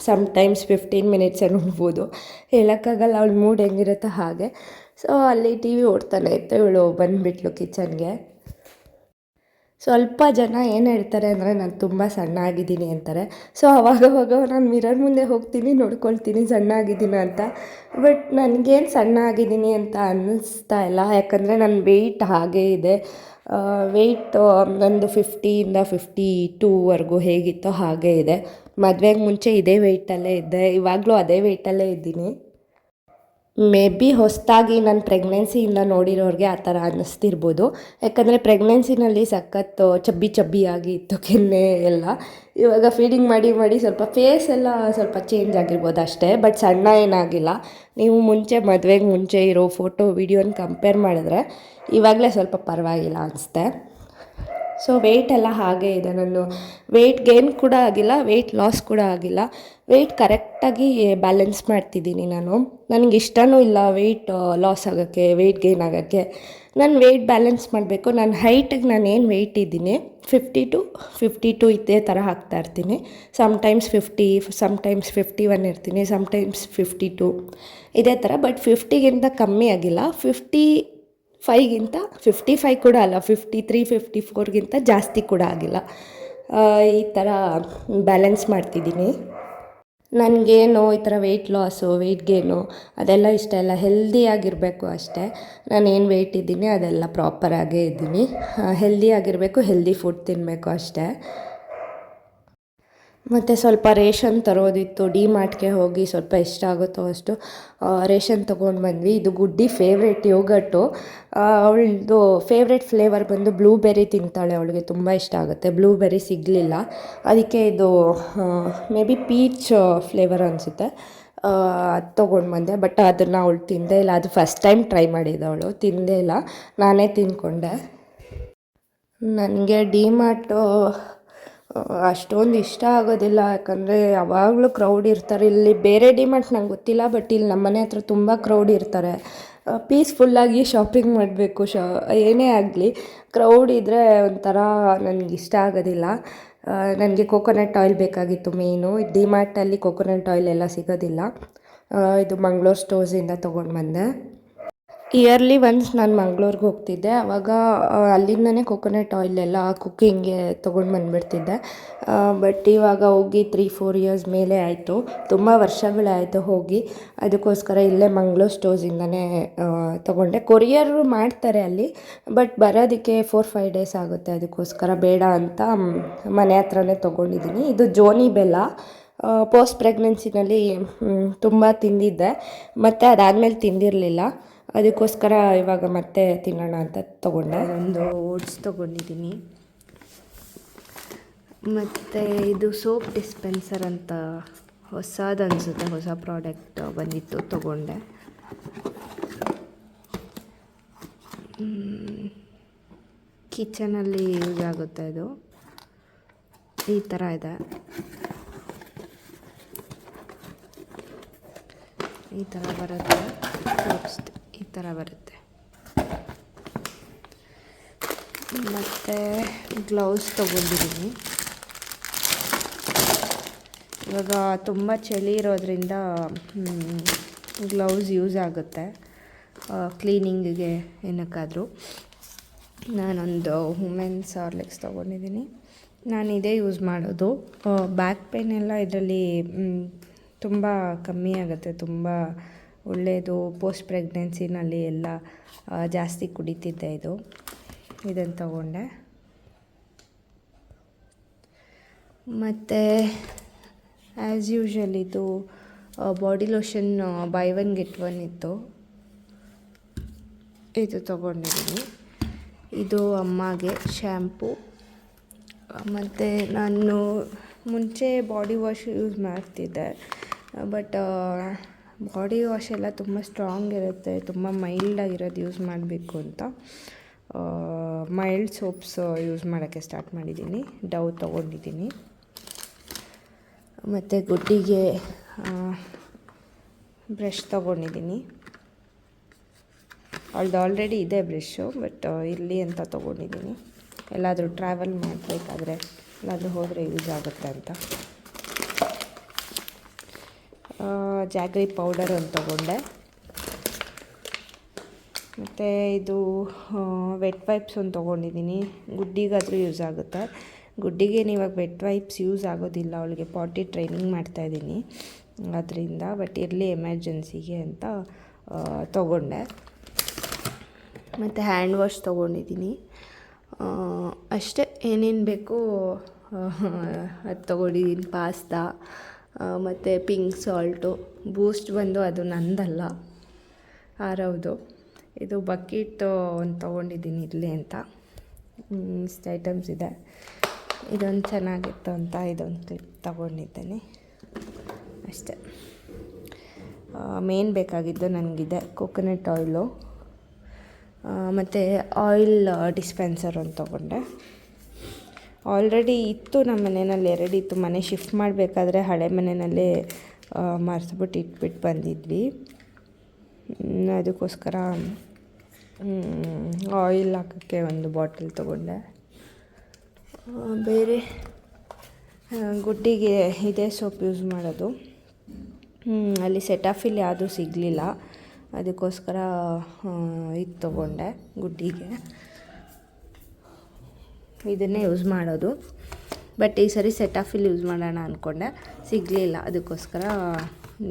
ಸಮ್ ಟೈಮ್ಸ್ ಫಿಫ್ಟೀನ್ ಮಿನಿಟ್ಸೇ ನೋಡ್ಬೋದು. ಹೇಳೋಕ್ಕಾಗಲ್ಲ, ಅವಳ ಮೂಡ್ ಹೆಂಗಿರುತ್ತೋ ಹಾಗೆ. ಸೊ ಅಲ್ಲಿ ಟಿ ವಿ ಓಡ್ತಾನೆ ಇತ್ತು, ಇವಳು ಬಂದುಬಿಟ್ಲು ಕಿಚನ್ಗೆ ಸ್ವಲ್ಪ ಜನ ಏನು ಹೇಳ್ತಾರೆ ಅಂದರೆ, ನಾನು ತುಂಬ ಸಣ್ಣ ಆಗಿದ್ದೀನಿ ಅಂತಾರೆ ಸೊ ಅವಾಗವಾಗ ನಾನು ಮಿರರ್ ಮುಂದೆ ಹೋಗ್ತೀನಿ, ನೋಡ್ಕೊಳ್ತೀನಿ ಸಣ್ಣ ಆಗಿದ್ದೀನ ಅಂತ. ಬಟ್ ನನಗೇನು ಸಣ್ಣ ಆಗಿದ್ದೀನಿ ಅಂತ ಅನ್ನಿಸ್ತಾ ಇಲ್ಲ. ಯಾಕಂದರೆ ನನ್ನ ವೆಯ್ಟ್ ಹಾಗೇ ಇದೆ. ವೆಯ್ಟ್ ನಂದು ಫಿಫ್ಟಿಯಿಂದ ಫಿಫ್ಟಿ ಟೂವರೆಗೂ ಹೇಗಿತ್ತೋ ಹಾಗೇ ಇದೆ. ಮದುವೆಗೆ ಮುಂಚೆ ಇದೇ ವೆಯ್ಟಲ್ಲೇ ಇದ್ದೆ. ಇವಾಗಲೂ ಅದೇ ವೆಯ್ಟಲ್ಲೇ ಇದ್ದೀನಿ. ಮೇ ಬಿ ಹೊಸದಾಗಿ ನನ್ನ ಪ್ರೆಗ್ನೆನ್ಸಿಯಿಂದ ನೋಡಿರೋರಿಗೆ ಆ ಥರ ಅನ್ನಿಸ್ತಿರ್ಬೋದು. ಯಾಕಂದರೆ ಪ್ರೆಗ್ನೆನ್ಸಿನಲ್ಲಿ ಸಖತ್ತು ಚಬ್ಬಿ ಚಬ್ಬಿಯಾಗಿ ಇತ್ತು ಕೆನ್ನೆ ಎಲ್ಲ. ಇವಾಗ ಫೀಡಿಂಗ್ ಮಾಡಿ ಮಾಡಿ ಸ್ವಲ್ಪ ಫೇಸ್ ಎಲ್ಲ ಸ್ವಲ್ಪ ಚೇಂಜ್ ಆಗಿರ್ಬೋದು ಅಷ್ಟೇ, ಬಟ್ ಸಣ್ಣ ಏನಾಗಿಲ್ಲ. ನೀವು ಮುಂಚೆ ಮದುವೆಗೆ ಮುಂಚೆ ಇರೋ ಫೋಟೋ, ವೀಡಿಯೋನ ಕಂಪೇರ್ ಮಾಡಿದ್ರೆ ಇವಾಗಲೇ ಸ್ವಲ್ಪ ಪರವಾಗಿಲ್ಲ ಅನಿಸುತ್ತೆ. ಸೊ ವೆಯ್ಟ್ ಎಲ್ಲ ಹಾಗೇ ಇದೆ ನಾನು ವೆಯ್ಟ್ ಗೇನ್ ಕೂಡ ಆಗಿಲ್ಲ ವೆಯ್ಟ್ ಲಾಸ್ ಕೂಡ ಆಗಿಲ್ಲ. ವೆಯ್ಟ್ ಕರೆಕ್ಟಾಗಿ ಬ್ಯಾಲೆನ್ಸ್ ಮಾಡ್ತಿದ್ದೀನಿ ನಾನು. ನನಗೆ ಇಷ್ಟನೂ ಇಲ್ಲ ವೆಯ್ಟ್ ಲಾಸ್ ಆಗೋಕ್ಕೆ ವೆಯ್ಟ್ ಗೇನ್ ಆಗೋಕ್ಕೆ. ನಾನು ವೆಯ್ಟ್ ಬ್ಯಾಲೆನ್ಸ್ ಮಾಡಬೇಕು. ನನ್ನ ಹೈಟಿಗೆ ನಾನು ಏನು ವೆಯ್ಟ್ ಇದ್ದೀನಿ? ಫಿಫ್ಟಿ ಟು ಫಿಫ್ಟಿ ಟು ಇದೇ ಥರ ಹಾಕ್ತಾ ಇರ್ತೀನಿ. Sometimes fifty sometimes fifty one ಇರ್ತೀನಿ ಸಮ್ಟೈಮ್ಸ್ ಫಿಫ್ಟಿ ಟು ಇದೇ ಥರ ಬಟ್ ಫಿಫ್ಟಿಗಿಂತ ಕಮ್ಮಿ ಆಗಿಲ್ಲ. ಫಿಫ್ಟಿ ಫೈಗಿಂತ ಫಿಫ್ಟಿ ಫೈವ್ ಕೂಡ ಅಲ್ಲ ಫಿಫ್ಟಿ ತ್ರೀ ಫಿಫ್ಟಿ ಫೋರ್ಗಿಂತ ಜಾಸ್ತಿ ಕೂಡ ಆಗಿಲ್ಲ. ಈ ಥರ ಬ್ಯಾಲೆನ್ಸ್ ಮಾಡ್ತಿದ್ದೀನಿ. ನನಗೇನು ಈ ಥರ ವೆಯ್ಟ್ ಲಾಸು ವೆಯ್ಟ್ ಗೇನು ಅದೆಲ್ಲ ಇಷ್ಟ ಇಲ್ಲ. ಹೆಲ್ದಿಯಾಗಿರಬೇಕು ಅಷ್ಟೇ. ನಾನು ಏನು ವೆಯ್ಟ್ ಇದ್ದೀನಿ ಅದೆಲ್ಲ ಪ್ರಾಪರಾಗೇ ಇದ್ದೀನಿ. ಹೆಲ್ದಿಯಾಗಿರಬೇಕು ಹೆಲ್ದಿ ಫುಡ್ ತಿನ್ನಬೇಕು ಅಷ್ಟೇ. ಮತ್ತು ಸ್ವಲ್ಪ ರೇಷನ್ ತರೋದಿತ್ತು ಡಿ ಮಾರ್ಟ್ಗೆ ಹೋಗಿ ಸ್ವಲ್ಪ ಎಷ್ಟಾಗುತ್ತೋ ಅಷ್ಟು ಆ, ರೇಷನ್ ತೊಗೊಂಡು ಬಂದ್ವಿ. ಇದು ಗುಡ್ಡಿ ಫೇವ್ರೇಟ್ ಯೋಗಟ್ಟು ಅವಳದು ಫೇವ್ರೇಟ್ ಫ್ಲೇವರ್ ಬಂದು ಬ್ಲೂಬೆರಿ ತಿಂತಾಳೆ ಅವಳಿಗೆ ತುಂಬ ಇಷ್ಟ ಆಗುತ್ತೆ. ಬ್ಲೂಬೆರಿ ಸಿಗಲಿಲ್ಲ. ಅದಕ್ಕೆ ಇದು ಮೇ ಬಿ ಪೀಚ್ ಫ್ಲೇವರ್ ಅನಿಸುತ್ತೆ. ಅದು ತೊಗೊಂಡು ಬಂದೆ. ಬಟ್ ಅದನ್ನು ಅವಳು ತಿಂದೇ ಇಲ್ಲ. ಅದು ಫಸ್ಟ್ ಟೈಮ್ ಟ್ರೈ ಮಾಡಿದ್ದವಳು ತಿಂದೇ ಇಲ್ಲ. ನಾನೇ ತಿಂದ್ಕೊಂಡೆ. ನನಗೆ ಡಿಮಾರ್ಟು ಅಷ್ಟೊಂದು ಇಷ್ಟ ಆಗೋದಿಲ್ಲ, ಯಾಕಂದರೆ ಯಾವಾಗಲೂ ಕ್ರೌಡ್ ಇರ್ತಾರೆ. ಇಲ್ಲಿ ಬೇರೆ ಡಿಮಾರ್ಟ್ ನಂಗೆ ಗೊತ್ತಿಲ್ಲ ಬಟ್ ಇಲ್ಲಿ ನಮ್ಮ ಮನೆ ಹತ್ರ ತುಂಬ ಕ್ರೌಡ್ ಇರ್ತಾರೆ. ಪೀಸ್ಫುಲ್ಲಾಗಿ ಶಾಪಿಂಗ್ ಮಾಡಬೇಕು, ಶಾ, ಏನೇ ಆಗಲಿ. ಕ್ರೌಡ್ ಇದ್ದರೆ ಒಂಥರ ನನಗೆ ಇಷ್ಟ ಆಗೋದಿಲ್ಲ. ನನಗೆ ಕೋಕೋನಟ್ ಆಯಿಲ್ ಬೇಕಾಗಿತ್ತು ಮೇಯ್ನು ಡಿಮಾರ್ಟಲ್ಲಿ ಕೋಕೋನಟ್ ಆಯಿಲ್ ಎಲ್ಲ ಸಿಗೋದಿಲ್ಲ. ಇದು ಮಂಗ್ಳೂರು ಸ್ಟೋರ್ಸಿಂದ ತೊಗೊಂಡು ಬಂದೆ. ಇಯರ್ಲಿ ಒನ್ಸ್ ನಾನು ಮಂಗ್ಳೂರಿಗೆ ಹೋಗ್ತಿದ್ದೆ. ಆವಾಗ ಅಲ್ಲಿಂದನೇ ಕೊಕೊನಟ್ ಆಯಿಲ್ ಎಲ್ಲ ಕುಕ್ಕಿಂಗ್ಗೆ ತೊಗೊಂಡು ಬಂದುಬಿಡ್ತಿದ್ದೆ. ಬಟ್ ಇವಾಗ ಹೋಗಿ ತ್ರೀ ಫೋರ್ ಇಯರ್ಸ್ ಮೇಲೆ ಆಯಿತು. ತುಂಬ ವರ್ಷಗಳಾಯಿತು ಹೋಗಿ. ಅದಕ್ಕೋಸ್ಕರ ಇಲ್ಲೇ ಮಂಗ್ಳೂರು ಸ್ಟೋರ್ಸಿಂದನೇ ತೊಗೊಂಡೆ. ಕೊರಿಯರು ಮಾಡ್ತಾರೆ ಅಲ್ಲಿ ಬಟ್ ಬರೋದಕ್ಕೆ ಫೋರ್ ಫೈವ್ ಡೇಸ್ ಆಗುತ್ತೆ. ಅದಕ್ಕೋಸ್ಕರ ಬೇಡ ಅಂತ ಮನೆ ಹತ್ರನೇ ತೊಗೊಂಡಿದ್ದೀನಿ. ಇದು ಜೋನಿ ಬೆಲ್ಲ. ಪೋಸ್ಟ್ ಪ್ರೆಗ್ನೆನ್ಸಿನಲ್ಲಿ ತುಂಬ ತಿಂದಿದ್ದೆ. ಮತ್ತು ಅದಾದಮೇಲೆ ತಿಂದಿರಲಿಲ್ಲ. ಅದಕ್ಕೋಸ್ಕರ ಇವಾಗ ಮತ್ತೆ ತಿನ್ನೋಣ ಅಂತ ತೊಗೊಂಡೆ. ಒಂದು ಓಟ್ಸ್ ತೊಗೊಂಡಿದ್ದೀನಿ. ಮತ್ತು ಇದು ಸೋಪ್ ಡಿಸ್ಪೆನ್ಸರ್ ಅಂತ ಹೊಸದು ಅನಿಸುತ್ತೆ, ಹೊಸ ಪ್ರಾಡಕ್ಟ್ ಬಂದಿತ್ತು, ತೊಗೊಂಡೆ. ಕಿಚನಲ್ಲಿ ಯೂಸ್ ಆಗುತ್ತೆ ಇದು. ಈ ಥರ ಇದೆ. ಈ ಥರ ಬರುತ್ತೆ ಈ ಥರ ಬರುತ್ತೆ. ಮತ್ತು ಗ್ಲೌಸ್ ತೊಗೊಂಡಿದ್ದೀನಿ ಇವಾಗ ತುಂಬ ಚಳಿ ಇರೋದ್ರಿಂದ ಗ್ಲೌಸ್ ಯೂಸ್ ಆಗುತ್ತೆ. ಕ್ಲೀನಿಂಗಿಗೆ ಏನಕ್ಕಾದರೂ. ನಾನೊಂದು ವುಮೆನ್ಸ್ ಹಾರ್ಲಿಕ್ಸ್ ತೊಗೊಂಡಿದ್ದೀನಿ ನಾನು ಇದೇ ಯೂಸ್ ಮಾಡೋದು. ಬ್ಯಾಕ್ ಪೇನ್ ಎಲ್ಲ ಇದರಲ್ಲಿ ತುಂಬ ಕಮ್ಮಿ ಆಗುತ್ತೆ. ತುಂಬ ಒಳ್ಳೆಯದು ಪೋಸ್ಟ್ ಪ್ರೆಗ್ನೆನ್ಸಿನಲ್ಲಿ ಎಲ್ಲ ಜಾಸ್ತಿ ಕುಡಿತಿದ್ದೆ ಇದು. ಇದನ್ನು ತಗೊಂಡೆ. ಮತ್ತು ಆ್ಯಸ್ ಯೂಶ್ವಲ್ ಇದು body lotion buy one get one ಇತ್ತು. ಇದು ತೊಗೊಂಡಿದ್ದೀನಿ. ಇದು ಅಮ್ಮಗೆ ಶ್ಯಾಂಪು ಮತ್ತು ನಾನು ಮುಂಚೆ ಬಾಡಿ ವಾಶ್ ಯೂಸ್ ಮಾಡ್ತಿದ್ದೆ. ಬಟ್ ಬಾಡಿ ವಾಶ್ ಎಲ್ಲ ತುಂಬ ಸ್ಟ್ರಾಂಗ್ ಇರುತ್ತೆ, ತುಂಬ ಮೈಲ್ಡಾಗಿರೋದು ಯೂಸ್ ಮಾಡಬೇಕು ಅಂತ. ಮೈಲ್ಡ್ ಸೋಪ್ಸ್ ಯೂಸ್ ಮಾಡೋಕ್ಕೆ ಸ್ಟಾರ್ಟ್ ಮಾಡಿದ್ದೀನಿ ಡವ್ ತೊಗೊಂಡಿದ್ದೀನಿ. ಮತ್ತು ಗುಡ್ಡಿಗೆ ಬ್ರಷ್ ತೊಗೊಂಡಿದ್ದೀನಿ. ಅವಳ್ದು ಆಲ್ರೆಡಿ ಇದೆ ಬ್ರಷ್ಷು ಬಟ್ ಇರಲಿ ಅಂತ ತೊಗೊಂಡಿದ್ದೀನಿ. ಎಲ್ಲಾದರೂ ಟ್ರಾವೆಲ್ ಮಾಡಬೇಕಾದ್ರೆ, ಎಲ್ಲಾದರೂ ಹೋದರೆ ಯೂಸ್ ಆಗುತ್ತೆ ಅಂತ. ಜಾಗ್ರಿ ಪೌಡರ್ ಒಂದು ತೊಗೊಂಡೆ. ಮತ್ತು ಇದು ವೆಟ್ ವೈಪ್ಸ್ ಒಂದು ತೊಗೊಂಡಿದ್ದೀನಿ ಗುಡ್ಡಿಗಾದರೂ ಯೂಸ್ ಆಗುತ್ತೆ. ಗುಡ್ಡಿಗೆ ಇವಾಗ ವೆಟ್ ವೈಪ್ಸ್ ಯೂಸ್ ಆಗೋದಿಲ್ಲ. ಅವಳಿಗೆ ಪಾಟಿ ಟ್ರೈನಿಂಗ್ ಮಾಡ್ತಾಯಿದ್ದೀನಿ ಅದರಿಂದ ಬಟ್ ಇರಲಿ ಎಮರ್ಜೆನ್ಸಿಗೆ ಅಂತ ತೊಗೊಂಡೆ. ಮತ್ತು ಹ್ಯಾಂಡ್ ವಾಶ್ ತೊಗೊಂಡಿದ್ದೀನಿ ಅಷ್ಟೇ. ಏನೇನು ಬೇಕು ಅದು ತೊಗೊಂಡಿದ್ದೀನಿ ಪಾಸ್ತಾ. ಮತ್ತು ಪಿಂಕ್ ಸಾಲ್ಟು, ಬೂಸ್ಟ್ ಬಂದು ಅದು ನಂದಲ್ಲ ಆರವ್ದು ಇದು ಬಕೀಟ್ ಒಂದು ತೊಗೊಂಡಿದ್ದೀನಿ ಇರಲಿ ಅಂತ. ಇಷ್ಟು ಐಟಮ್ಸ್ ಇದೆ. ಇದೊಂದು ಚೆನ್ನಾಗಿತ್ತು ಅಂತ ಇದೊಂದು ಕ್ಲಿಪ್ ತೊಗೊಂಡಿದ್ದೀನಿ. ಅಷ್ಟೇ. ಮೇನ್ ಬೇಕಾಗಿದ್ದು ನನಗಿದೆ ಕೋಕೋನಟ್ ಆಯಿಲು ಮತ್ತು ಆಯಿಲ್ ಡಿಸ್ಪೆನ್ಸರ್ ಒಂದು ತೊಗೊಂಡೆ. ಆಲ್ರೆಡಿ ಇತ್ತು ನಮ್ಮ ಮನೆಯಲ್ಲಿ ಎರಡಿತ್ತು ಮನೆ ಶಿಫ್ಟ್ ಮಾಡಬೇಕಾದ್ರೆ ಹಳೆ ಮನೆಯಲ್ಲೇ ಮರೆಸ್ಬಿಟ್ಟು ಇಟ್ಬಿಟ್ಟು ಬಂದಿದ್ವಿ. ಅದಕ್ಕೋಸ್ಕರ ಆಯಿಲ್ ಹಾಕೋಕ್ಕೆ ಒಂದು ಬಾಟಲ್ ತೊಗೊಂಡೆ. ಬೇರೆ ಗುಡ್ಡಿಗೆ ಇದೇ ಸೋಪ್ ಯೂಸ್ ಮಾಡೋದು. ಅಲ್ಲಿ ಸೆಟಾಫಿಲ್ ಯಾವುದೂ ಸಿಗಲಿಲ್ಲ. ಅದಕ್ಕೋಸ್ಕರ ಇದು ತೊಗೊಂಡೆ ಗುಡ್ಡಿಗೆ. ಇದನ್ನೇ ಯೂಸ್ ಮಾಡೋದು. ಬಟ್ ಈ ಸರಿ ಸೆಟ್ ಆಫಿಲ್ ಯೂಸ್ ಮಾಡೋಣ ಅಂದ್ಕೊಂಡೆ ಸಿಗಲಿಲ್ಲ ಅದಕ್ಕೋಸ್ಕರ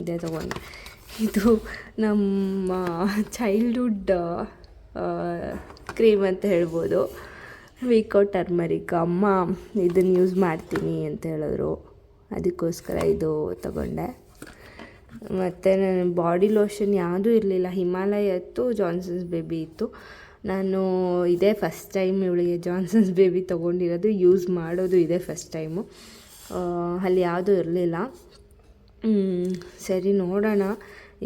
ಇದೇ ತೊಗೊಂಡೆ. ಇದು ನಮ್ಮ ಚೈಲ್ಡ್ಹುಡ್ ಕ್ರೀಮ್ ಅಂತ ಹೇಳ್ಬೋದು. ವಿಕೋ ಟರ್ಮರಿಕ್ ಅಮ್ಮ, ಇದನ್ನು ಯೂಸ್ ಮಾಡ್ತೀನಿ ಅಂತ ಹೇಳಿದ್ರು. ಅದಕ್ಕೋಸ್ಕರ ಇದು ತಗೊಂಡೆ. ಮತ್ತು ನನ್ನ ಬಾಡಿ ಲೋಷನ್ ಯಾವುದೂ ಇರಲಿಲ್ಲ. ಹಿಮಾಲಯ ಇತ್ತು ಜಾನ್ಸನ್ಸ್ ಬೇಬಿ ಇತ್ತು. ನಾನು ಇದೇ ಫಸ್ಟ್ ಟೈಮ್ ಇವಳಿಗೆ ಜಾನ್ಸನ್ಸ್ ಬೇಬಿ ತೊಗೊಂಡಿರೋದು ಯೂಸ್ ಮಾಡೋದು ಇದೇ ಫಸ್ಟ್ ಟೈಮು ಅಲ್ಲಿ ಯಾವುದೂ ಇರಲಿಲ್ಲ. ಸರಿ ನೋಡೋಣ.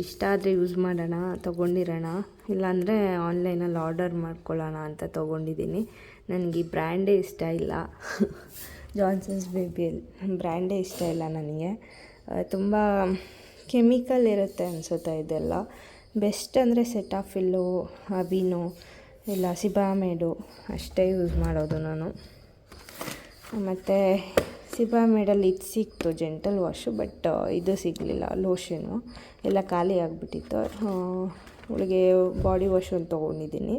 ಇಷ್ಟ ಆದರೆ ಯೂಸ್ ಮಾಡೋಣ, ತೊಗೊಂಡಿರೋಣ. ಇಲ್ಲಾಂದರೆ ಆನ್ಲೈನಲ್ಲಿ ಆರ್ಡರ್ ಮಾಡ್ಕೊಳ್ಳೋಣ ಅಂತ ತೊಗೊಂಡಿದ್ದೀನಿ. ನನಗೆ ಈ ಬ್ರ್ಯಾಂಡೇ ಇಷ್ಟ ಇಲ್ಲ. ಜಾನ್ಸನ್ಸ್ ಬೇಬಿ ಬ್ರ್ಯಾಂಡೇ ಇಷ್ಟ ಇಲ್ಲ ನನಗೆ. ತುಂಬ ಕೆಮಿಕಲ್ ಇರುತ್ತೆ ಅನಿಸುತ್ತೆ ಇದೆಲ್ಲ. ಬೆಸ್ಟ್ ಅಂದರೆ ಸೆಟಾಫಿಲ್ಲು ಅವಿನೋ ಇಲ್ಲ ಸಿಬಾಮೇಡು ಅಷ್ಟೇ ಯೂಸ್ ಮಾಡೋದು ನಾನು. ಮತ್ತು ಸಿಬಾಮೇಡಲ್ಲಿ ಇದು ಸಿಕ್ತು ಜೆಂಟಲ್ ವಾಶು ಬಟ್ ಇದು ಸಿಗಲಿಲ್ಲ ಲೋಷನು ಎಲ್ಲ ಖಾಲಿ ಆಗಿಬಿಟ್ಟಿತ್ತು. ಅವಳಿಗೆ ಬಾಡಿ ವಾಶ್ ಒಂದು ತೊಗೊಂಡಿದ್ದೀನಿ.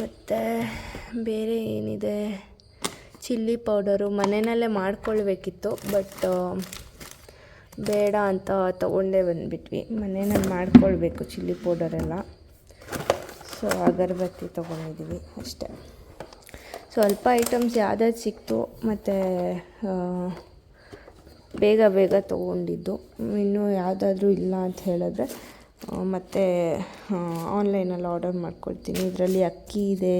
ಮತ್ತು ಬೇರೆ ಏನಿದೆ? ಚಿಲ್ಲಿ ಪೌಡರು ಮನೆಯಲ್ಲೇ ಮಾಡ್ಕೊಳ್ಬೇಕಿತ್ತು ಬಟ್ ಬೇಡ ಅಂತ ತೊಗೊಂಡೇ ಬಂದುಬಿಟ್ವಿ. ಮನೇನಲ್ಲಿ ಮಾಡ್ಕೊಳ್ಬೇಕು ಚಿಲ್ಲಿ ಪೌಡರೆಲ್ಲ ಸೊ ಅಗರಬತ್ತಿ ತೊಗೊಂಡಿದ್ದೀವಿ ಅಷ್ಟೇ. ಸ್ವಲ್ಪ ಐಟಮ್ಸ್ ಯಾವ್ದಾದ್ರು ಸಿಕ್ತು ಮತ್ತು ಬೇಗ ಬೇಗ ತೊಗೊಂಡಿದ್ದು. ಇನ್ನೂ ಯಾವುದಾದ್ರೂ ಇಲ್ಲ ಅಂತ ಹೇಳಿದ್ರೆ ಮತ್ತು ಆನ್ಲೈನಲ್ಲಿ ಆರ್ಡರ್ ಮಾಡ್ಕೊಳ್ತೀನಿ ಇದರಲ್ಲಿ ಅಕ್ಕಿ ಇದೆ,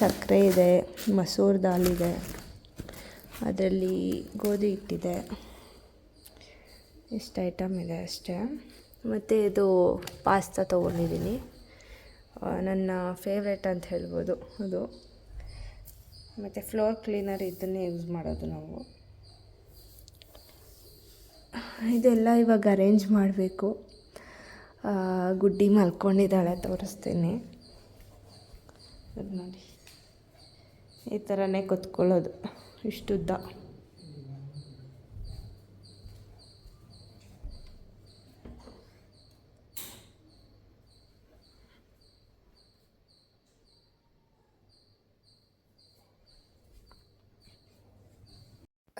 ಸಕ್ಕರೆ ಇದೆ, ಮಸೂರ್ ದಾಲ್ ಇದೆ. ಅದರಲ್ಲಿ ಗೋಧಿ ಹಿಟ್ಟಿದೆ. ಇಷ್ಟು ಐಟಮ್ ಇದೆ ಅಷ್ಟೇ. ಮತ್ತು ಇದು ಪಾಸ್ತಾ ತೊಗೊಂಡಿದ್ದೀನಿ. ನನ್ನ ಫೇವ್ರೆಟ್ ಅಂತ ಹೇಳ್ಬೋದು ಅದು. ಮತ್ತು ಫ್ಲೋರ್ ಕ್ಲೀನರ್ ಇದನ್ನೇ ಯೂಸ್ ಮಾಡೋದು ನಾವು. ಇದೆಲ್ಲ ಇವಾಗ ಅರೇಂಜ್ ಮಾಡಬೇಕು. ಗುಡ್ಡಿ ಮಲ್ಕೊಂಡಿದ್ದಾಳೆ ತೋರಿಸ್ತೀನಿ. ನೋಡಿ. ಈ ಥರನೇ ಕೂತ್ಕೊಳ್ಳೋದು. ಇಷ್ಟುದ್ದ.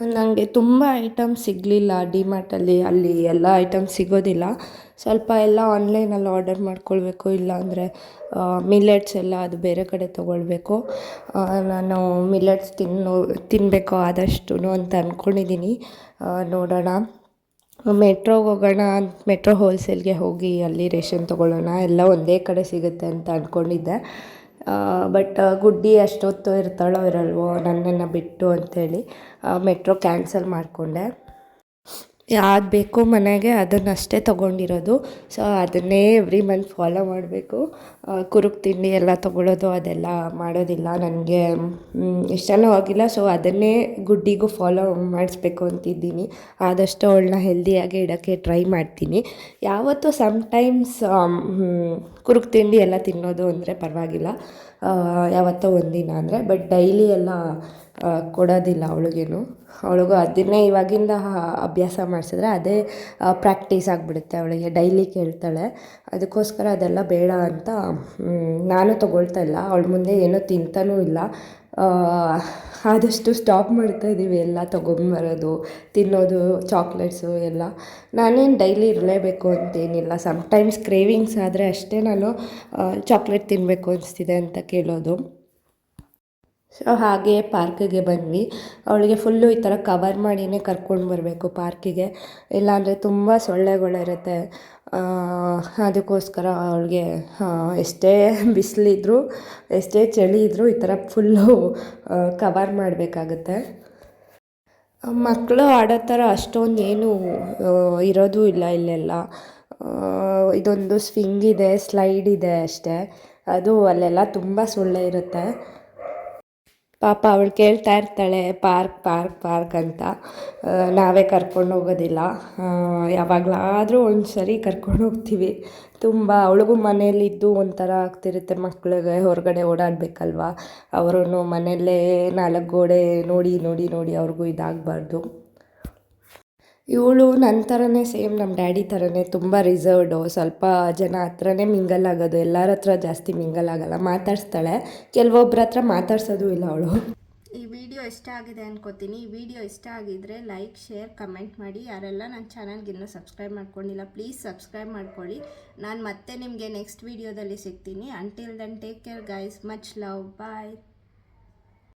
ನನಗೆ ತುಂಬ ಐಟಮ್ ಸಿಗಲಿಲ್ಲ ಡಿಮಾರ್ಟಲ್ಲಿ ಅಲ್ಲಿ ಎಲ್ಲ ಐಟಮ್ ಸಿಗೋದಿಲ್ಲ. ಸ್ವಲ್ಪ ಎಲ್ಲ ಆನ್ಲೈನಲ್ಲಿ ಆರ್ಡರ್ ಮಾಡ್ಕೊಳ್ಬೇಕು, ಇಲ್ಲಾಂದರೆ ಮಿಲೆಟ್ಸ್ ಎಲ್ಲ ಅದು ಬೇರೆ ಕಡೆ ತೊಗೊಳ್ಬೇಕು. ನಾನು ಮಿಲೆಟ್ಸ್ ತಿನ್ನೋ ತಿನ್ನಬೇಕು ಆದಷ್ಟು ಅಂತ ಅಂದ್ಕೊಂಡಿದ್ದೀನಿ ನೋಡೋಣ. ಮೆಟ್ರೋಗೆ ಹೋಗೋಣ ಮೆಟ್ರೋ ಹೋಲ್ಸೇಲ್ಗೆ ಹೋಗಿ ಅಲ್ಲಿ ರೇಷನ್ ತೊಗೊಳ್ಳೋಣ, ಎಲ್ಲ ಒಂದೇ ಕಡೆ ಸಿಗುತ್ತೆ ಅಂತ ಅಂದ್ಕೊಂಡಿದ್ದೆ ಬಟ್ ಗುಡ್ಡಿ ಅಷ್ಟೊತ್ತು ಇರ್ತಾಳೋ ಇರಲ್ವೋ ನನ್ನನ್ನು ಬಿಟ್ಟು ಅಂಥೇಳಿ ಮೆಟ್ರೋ ಕ್ಯಾನ್ಸಲ್ ಮಾಡಿಕೊಂಡೆ. ಯಾವ್ದು ಬೇಕು ಮನೆಗೆ ಅದನ್ನಷ್ಟೇ ತೊಗೊಂಡಿರೋದು. ಸೊ ಅದನ್ನೇ ಎವ್ರಿ ಮಂತ್ ಫಾಲೋ ಮಾಡಬೇಕು. ಕುರುಕ್ ತಿಂಡಿ ಎಲ್ಲ ತೊಗೊಳೋದು, ಅದೆಲ್ಲ ಮಾಡೋದಿಲ್ಲ ನನಗೆ. ಇಷ್ಟನೂ ಆಗಿಲ್ಲ ಸೊ ಅದನ್ನೇ ಗುಡ್ಡಿಗೂ ಫಾಲೋ ಮಾಡಿಸ್ಬೇಕು ಅಂತಿದ್ದೀನಿ. ಆದಷ್ಟು ಅವಳನ್ನ ಹೆಲ್ದಿಯಾಗಿ ಇಡೋಕ್ಕೆ ಟ್ರೈ ಮಾಡ್ತೀನಿ. ಯಾವತ್ತೂ ಸಮ್ಟೈಮ್ಸ್ ಕುರುಕ್ ತಿಂಡಿ ಎಲ್ಲ ತಿನ್ನೋದು ಅಂದರೆ ಪರವಾಗಿಲ್ಲ. ಯಾವತ್ತೋ ಒಂದಿನ ಅಂದರೆ ಬಟ್ ಡೈಲಿ ಎಲ್ಲ ಕೊಡೋದಿಲ್ಲ ಅವಳಿಗೇನು. ಅವಳಿಗೂ ಅದನ್ನೇ ಇವಾಗಿಂದ ಅಭ್ಯಾಸ ಮಾಡಿಸಿದ್ರೆ ಅದೇ ಪ್ರಾಕ್ಟೀಸ್ ಆಗಿಬಿಡುತ್ತೆ ಅವಳಿಗೆ ಡೈಲಿ ಕೇಳ್ತಾಳೆ. ಅದಕ್ಕೋಸ್ಕರ ಅದೆಲ್ಲ ಬೇಡ ಅಂತ ನಾನು ತೊಗೊಳ್ತಾ ಇಲ್ಲ. ಅವಳ ಮುಂದೆ ಏನೂ ತಿಂತಾನೂ ಇಲ್ಲ. ಆದಷ್ಟು ಸ್ಟಾಪ್ ಮಾಡ್ತಾ ಇದ್ದೀವಿ ಎಲ್ಲ, ತೊಗೊಂಬರೋದು, ತಿನ್ನೋದು ಚಾಕ್ಲೇಟ್ಸು ಎಲ್ಲ. ನಾನೇನು ಡೈಲಿ ಇರಲೇಬೇಕು ಅಂತೇನಿಲ್ಲ. ಸಮ್ಟೈಮ್ಸ್ ಕ್ರೇವಿಂಗ್ಸ್ ಆದರೆ ಅಷ್ಟೇ ನಾನು ಚಾಕ್ಲೇಟ್ ತಿನ್ನಬೇಕು ಅನಿಸ್ತಿದೆ ಅಂತ ಕೇಳೋದು. ಸೊ ಹಾಗೆ ಪಾರ್ಕಿಗೆ ಬಂದ್ವಿ. ಅವಳಿಗೆ ಫುಲ್ಲು ಈ ಥರ ಕವರ್ ಮಾಡಿನೇ ಕರ್ಕೊಂಡು ಬರಬೇಕು ಪಾರ್ಕಿಗೆ. ಇಲ್ಲಾಂದರೆ ತುಂಬ ಸೊಳ್ಳೆಗಳಿರುತ್ತೆ. ಅದಕ್ಕೋಸ್ಕರ ಅವಳಿಗೆ ಎಷ್ಟೇ ಬಿಸಿಲಿದ್ರು, ಎಷ್ಟೇ ಚಳಿ ಇದ್ದರೂ ಈ ಥರ ಫುಲ್ಲು ಕವರ್ ಮಾಡಬೇಕಾಗತ್ತೆ. ಮಕ್ಕಳು ಆಡೋ ಥರ ಅಷ್ಟೊಂದು ಏನು ಇರೋದು ಇಲ್ಲ ಇಲ್ಲೆಲ್ಲ. ಇದೊಂದು ಸ್ವಿಂಗ್ ಇದೆ ಸ್ಲೈಡ್ ಇದೆ ಅಷ್ಟೇ. ಅದು ಅಲ್ಲೆಲ್ಲ ತುಂಬ ಸೊಳ್ಳೆ ಇರುತ್ತೆ. ಪಾಪ ಅವಳು ಕೇಳ್ತಾ ಇರ್ತಾಳೆ, ಪಾರ್ಕ್ ಪಾರ್ಕ್ ಪಾರ್ಕ್ ಅಂತ. ನಾವೇ ಕರ್ಕೊಂಡು ಹೋಗೋದಿಲ್ಲ. ಯಾವಾಗಲಾದರೂ ಒಂದು ಸರಿ ಕರ್ಕೊಂಡು ಹೋಗ್ತೀವಿ. ತುಂಬ ಅವಳಿಗೂ ಮನೇಲಿದ್ದು ಒಂಥರ ಆಗ್ತಿರುತ್ತೆ ಮಕ್ಕಳಿಗೆ ಹೊರಗಡೆ ಓಡಾಡಬೇಕಲ್ವ? ಅವರು ಮನೆಯಲ್ಲೇ ನಾಲ್ಕು ಗೋಡೆ ನೋಡಿ ನೋಡಿ ನೋಡಿ ಅವ್ರಿಗೂ ಇದಾಗಬಾರ್ದು. ಇವಳು ನನ್ನ ಥರನೇ ಸೇಮ್ ನಮ್ಮ ಡ್ಯಾಡಿ ಥರನೇ ತುಂಬ ರಿಸರ್ವ್ಡು ಸ್ವಲ್ಪ ಜನ ಹತ್ರನೇ ಮಿಂಗಲ್ ಆಗೋದು, ಎಲ್ಲರ ಹತ್ರ ಜಾಸ್ತಿ ಮಿಂಗಲ್ ಆಗಲ್ಲ, ಮಾತಾಡ್ಸ್ತಾಳೆ. ಕೆಲವೊಬ್ಬರ ಹತ್ರ ಮಾತಾಡ್ಸೋದು ಇಲ್ಲ ಅವಳು. ಈ ವಿಡಿಯೋ ಇಷ್ಟ ಆಗಿದೆ ಅನ್ಕೋತೀನಿ. ಈ ವಿಡಿಯೋ ಇಷ್ಟ ಆಗಿದ್ರೆ ಲೈಕ್ ಶೇರ್ ಕಮೆಂಟ್ ಮಾಡಿ. ಯಾರೆಲ್ಲ ನನ್ನ ಚಾನಲ್ಗೆ ಇನ್ನೂ ಸಬ್ಸ್ಕ್ರೈಬ್ ಮಾಡ್ಕೊಂಡಿಲ್ಲ ಪ್ಲೀಸ್ ಸಬ್ಸ್ಕ್ರೈಬ್ ಮಾಡ್ಕೊಳ್ಳಿ. ನಾನು ಮತ್ತೆ ನಿಮಗೆ ನೆಕ್ಸ್ಟ್ ವಿಡಿಯೋದಲ್ಲಿ ಸಿಗ್ತೀನಿ. Until then take care guys much love bye